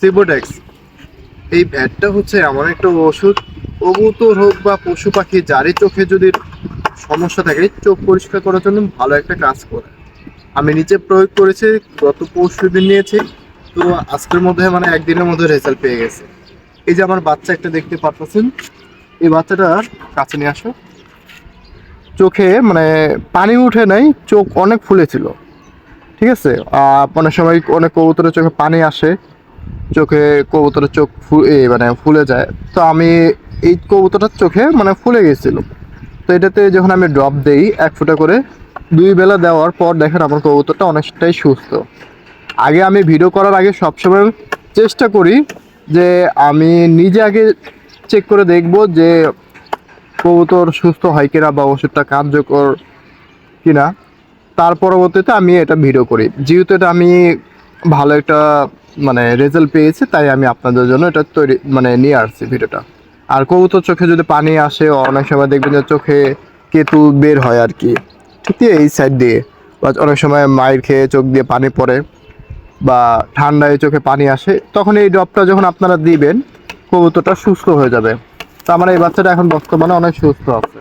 সিবোডেক্স এই ভ্যাটটা হচ্ছে এমন একটা ওষুধ। কবুতর হোক বা পশু পাখি, যারই চোখে যদি সমস্যা থাকে, চোখ পরিষ্কার করার জন্য ভালো একটা কাজ করে। আমি নিচে প্রয়োগ করেছি, গত পরশু দিন নিয়েছি। তো আজকের মধ্যে মানে একদিনের মধ্যে রেজাল্ট পেয়ে গেছে। এই যে আমার বাচ্চা একটা দেখতে পাচ্ছেন এই বাচ্চাটার কাছে নিয়ে আসো। চোখে মানে পানি উঠে নাই, চোখ অনেক ফুলেছিল। ঠিক আছে? অনেক সময় অনেক কবুতরের চোখে পানি আসে। চোখে কবুতরের চোখ মানে ফুলে যায়। তো আমি এই কবুতরটার চোখে মানে ফুলে গেছিল। তো এটাতে যখন আমি ড্রপ দেই, এক ফুটা করে, দুই বেলা দেওয়ার পর দেখেন আমার কবুতরটা অনেকটাই সুস্থ। আগে আমি ভিডিও করার আগে সবসময় চেষ্টা করি যে আমি নিজে আগে চেক করে দেখব যে কবুতর সুস্থ হয় কিনা বা ওষুধটা কার্যকর কিনা। তার পরবর্তীতে আমি এটা ভিডিও করি। যেহেতু এটা আমি ভালো একটা মানে রেজাল্ট পেয়েছি, তাই আমি আপনাদের জন্য এটা তৈরি মানে নিয়ে আসছি ভিডিওটা। আর কবুতর চোখে যদি পানি আসে, অনেক সময় দেখবেন যে চোখে কেতু বের হয় আর কি। ঠিক এই সাইড দিয়ে। বা অনেক সময় মায়ের খেয়ে চোখ দিয়ে পানি পড়ে বা ঠান্ডায় চোখে পানি আসে, তখন এই ড্রপটা যখন আপনারা দিবেন, কবুতরটা সুস্থ হয়ে যাবে। তো আমার এই বাচ্চাটা এখন বর্তমানে অনেক সুস্থ আছে।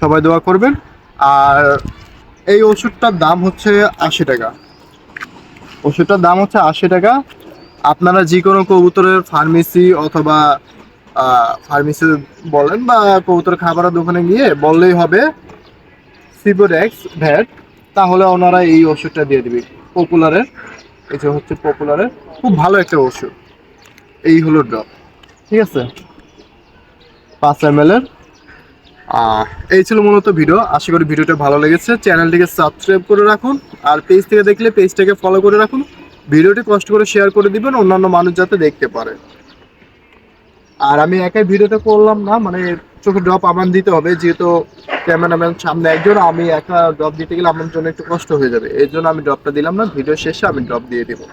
সবাই দোয়া করবেন। আর এই ওষুধটার দাম হচ্ছে আশি টাকা। ওষুধটার দাম হচ্ছে আশি টাকা। আপনারা যে কোনো কবুতরের ফার্মেসি অথবা ফার্মেসি বলেন বা কবুতর খাবারের দোকানে গিয়ে বললেই হবে সিবোডেক্স ভ্যাট তাহলে ওনারা এই ওষুধটা দিয়ে দিবে। পপুলারের, এই যে হচ্ছে পপুলারের, খুব ভালো একটা ওষুধ। এই হলো ড্রপ। ঠিক আছে? পাঁচ এম এর এই ছিল মূলত ভিডিও। আশা করি ভিডিওটা ভালো লেগেছে। চ্যানেলটিকে সাবস্ক্রাইব করে রাখুন আর পেজ থেকে দেখলে পেজটাকে ফলো করে রাখুন। ভিডিওটি কষ্ট করে শেয়ার করে দিবেন, অন্যান্য মানুষ যাতে দেখতে পারে। আর আমি একাই ভিডিওটা করলাম না মানে চোখে ড্রপ আমার দিতে হবে, যেহেতু ক্যামেরাম্যান সামনে একজন, আমি একা ড্রপ দিতে গেলে আমার জন্য একটু কষ্ট হয়ে যাবে। এই জন্য আমি ড্রপটা দিলাম না, ভিডিও শেষে আমি ড্রপ দিয়ে দেবো।